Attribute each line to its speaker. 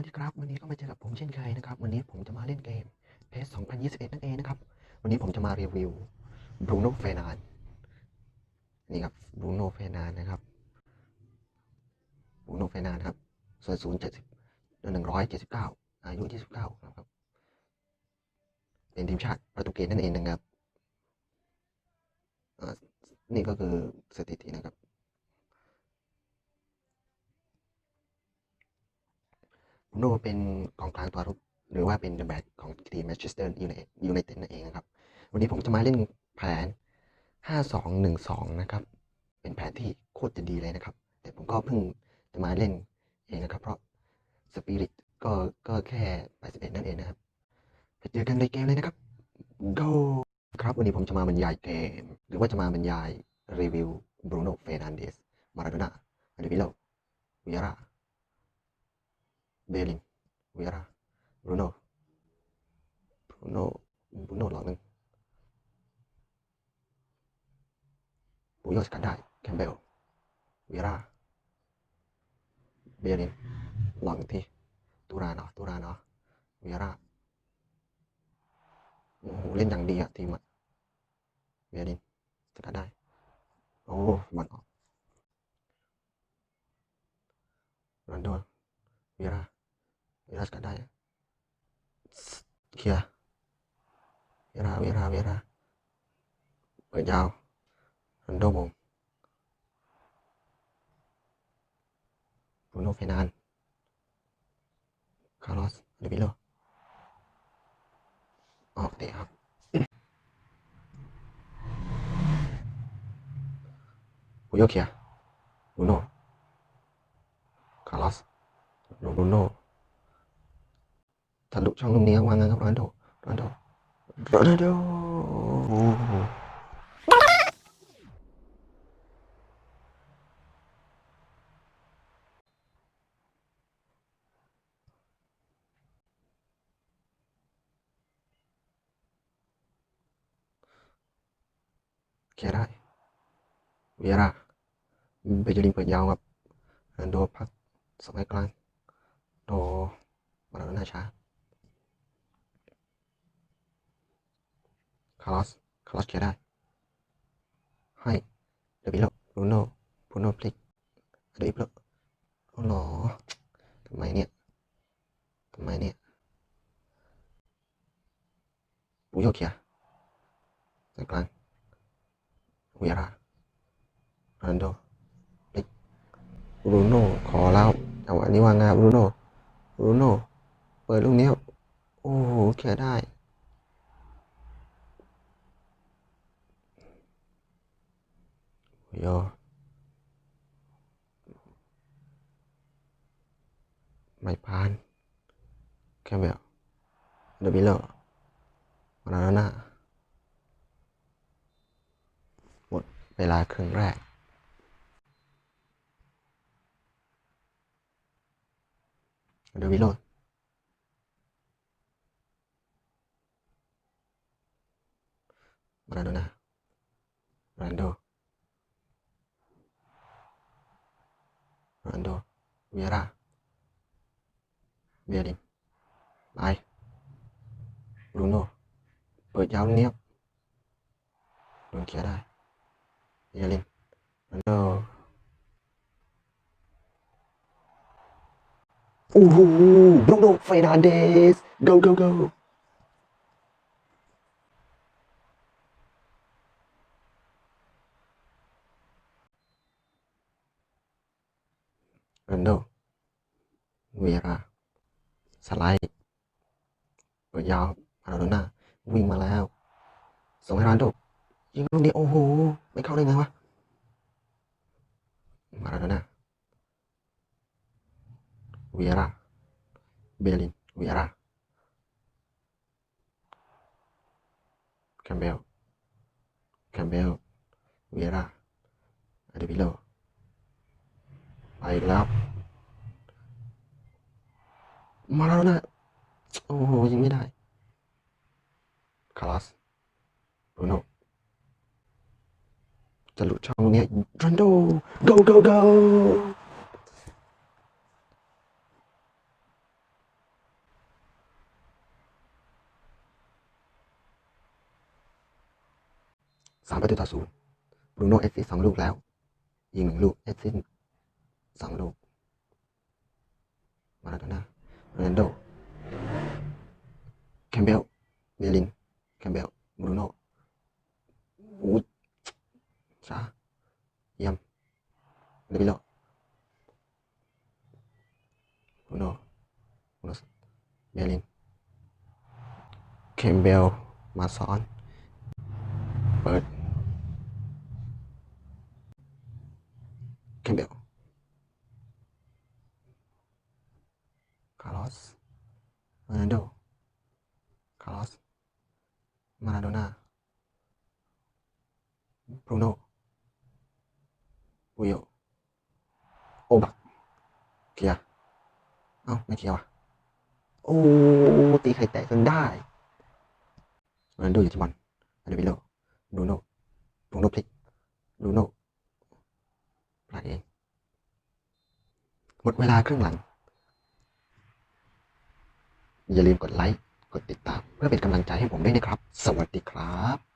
Speaker 1: วัสดีครับวันนี้ก็มาเจอกับผมเช่นเคยนะครับ วันนี้ผมจะมาเล่นเกม PES 2021 นั่นเองนะครับ วันนี้ผมจะมารีวิว Bruno f e r n a n d นี่ครับ Bruno f e r n a n d นะครับ Bruno f e r n a n d ครับ ส่วนสูง70 179อายุ29นะครับ เป็นทีมชาติโปรตุเกสนั่นเองนะครับนี่ก็คือสถิตินะครับ โน่เป็นกองกลางตัวรุกหรือว่าเป็นเดอะแบ็กของทีมแมนเชสเตอร์ยูไนยูไนเต็ดนั่นเองนะครับ วันนี้ผมจะมาเล่นแผน 5-2-1-2 นะครับ เป็นแผนที่โคตรจะดีเลยนะครับ แต่ผมก็เพิ่งจะมาเล่นเองนะครับ เพราะสปิริตก็ก็แค่81นั่นเองนะครับไปเจอกันในเกมเลยนะครับ go ครับ วันนี้ผมจะมาบรรยายเกม หรือว่าจะมาบรรยายรีวิวบรูโน่เฟรนันเดสมาราโดน่าอันเดวิโลวิอาร่า เบลินเวราบรูโน่บรูโน่บรูโน่หลอกหนึ่งปูโยสกัดได้แคมเบลเวราเบลินหลอกอีกทีตูราเนาะตูราเนาะเวราโอ้โหเล่นอย่างดีอะทีมอะเบลินสกัดได้ โอ้บอลออกรันโดเวรา เวลาสกัดได้เคลียร์เวลาเวลาเว ทะลุช่องตรงนี้วางเงานครับโรนโดโรนโดโรนโดเคได้เวียร่าเบเจลิงเปิดยาวครับโดพักสมัยกลางโดมาราโดน่าช้า คาร์ลอสคาร์ลอสเคลียร์ได้ ให้เดวิโลบรูโน่บรูโน่พลิกเดวิโลโอ้หรอทำไมเนี่ยทำไมเนี่ยบูโยเคลียร์สายกลางเวียร่าโรนัลโดพลิกบรูโน่ขอแล้วจังหวะนี้ว่างงานบรูโน่บรูโน่เปิดลูกนี้โอ้โหเคลียร์ได้ โยไม่ผ่านแค่แบบเดบิโลมาแล้วนะหมดเวลาครึ่งแรกเดวิโลมาแล้วนะรันโด Vera Về đi. Ai Đúng rồi. Bởi cháu nếp Đúng kia đây Về lên. Đúng rồi. Ooh, Bruno Fernandes, go go go! รนัลโดเวียร่าสไลด์เปิดยาวมาราโดน่าวิ่งมาแล้ว ส่งให้รนัลโดยิงลูกนี้โอ้โห ไม่เข้าได้ไงวะ มาราโดน่าเวียร่าเบลินเวียร่าแคมเบลแคมเบลเวียร่าอเดวิโล ไปแล้ว มาแล้วนะ โอ้โห ยังไม่ได้ คลาสโรนลจะหลุดช่องเนี้ยรันโด go go go สามประตูต่อศูนย์บรูโนเอสซิสองลูกแล้วยิงหนึ่งลูกเอสซิส สองลูก มาราโดน่าโรนัลโดแคมเบลเบลิน แคมเบลบรูโน่อู้ช้าเยี่ยมเดบิโลบรูโน่บรูโน่เบลินแคมเบล มาซอน เปิดแคมเบลคาร์ลอสโรนัลโดคาร์ลอสมาราโดน่า บรูโน่บุโยโอบักเคลียร์เอ้าไม่เคลียร์ว่ะโอ้ตีไข่แตกจนได้โรนัลโดอยู่ที่บอลอาเดบิโลบรูโน่บรูโน่พลิกบรูโน่พลาดเองหมดเวลาครึ่งหลัง อย่าลืมกดไลค์ กดติดตาม เพื่อเป็นกำลังใจให้ผมด้วยนะครับ สวัสดีครับ